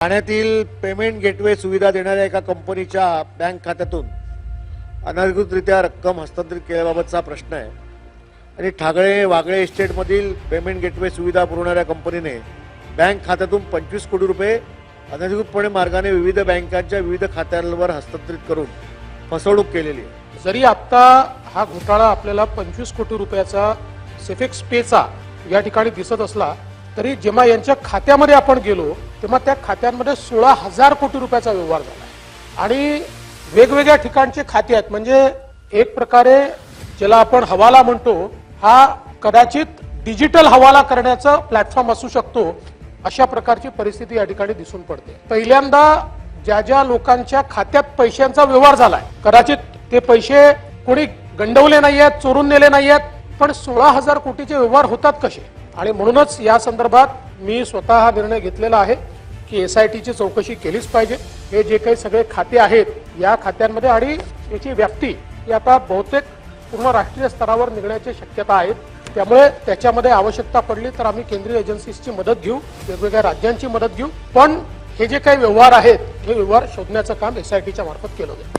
ठाण्यातील payment gateway सुविधा देणाऱ्या एका कंपनीच्या बँक खात्यातून अनधिकृतरित्या रक्कम हस्तांतरित केल्याबाबतचा प्रश्न आहे. आणि ठाकळे वागळे इस्टेटमधील पेमेंट गेटवे सुविधा पुरवणाऱ्या कंपनीने बँक खात्यातून पंचवीस कोटी रुपये अनधिकृतपणे मार्गाने विविध बँकांच्या विविध खात्यांवर हस्तांतरित करून फसवणूक केलेली आहे. जरी आत्ता हा घोटाळा आपल्याला पंचवीस कोटी रुपयाचा सेफेक्स पेचा या ठिकाणी दिसत असला तरी जेव्हा यांच्या खात्यामध्ये आपण गेलो तेव्हा त्या खात्यांमध्ये सोळा हजार कोटी रुपयाचा व्यवहार झाला. आणि वेगवेगळ्या ठिकाणचे खाते आहेत. म्हणजे एक प्रकारे ज्याला आपण हवाला म्हणतो हा कदाचित डिजिटल हवाला करण्याचा प्लॅटफॉर्म असू शकतो अशा प्रकारची परिस्थिती या ठिकाणी दिसून पडते. पहिल्यांदा ज्या ज्या लोकांच्या खात्यात पैशांचा व्यवहार झालाय कदाचित ते पैसे कोणी गंडवले नाही आहेत चोरून नेले नाही आहेत पण सोळा हजार कोटीचे व्यवहार होतात कसे? आणि म्हणूनच या संदर्भात मी स्वतः हा निर्णय घेतलेला आहे की एस आय टीची चौकशी केलीच पाहिजे. हे जे काही सगळे खाते आहेत या खात्यांमध्ये आणि याची व्याप्ती ही आता बहुतेक पूर्ण राष्ट्रीय स्तरावर निघण्याची शक्यता आहे. त्यामुळे त्याच्यामध्ये आवश्यकता पडली तर आम्ही केंद्रीय एजन्सीजची मदत घेऊ वेगवेगळ्या राज्यांची मदत घेऊ. पण हे जे काही व्यवहार आहेत हे व्यवहार शोधण्याचं काम एस आय टीच्या मार्फत केलं जाईल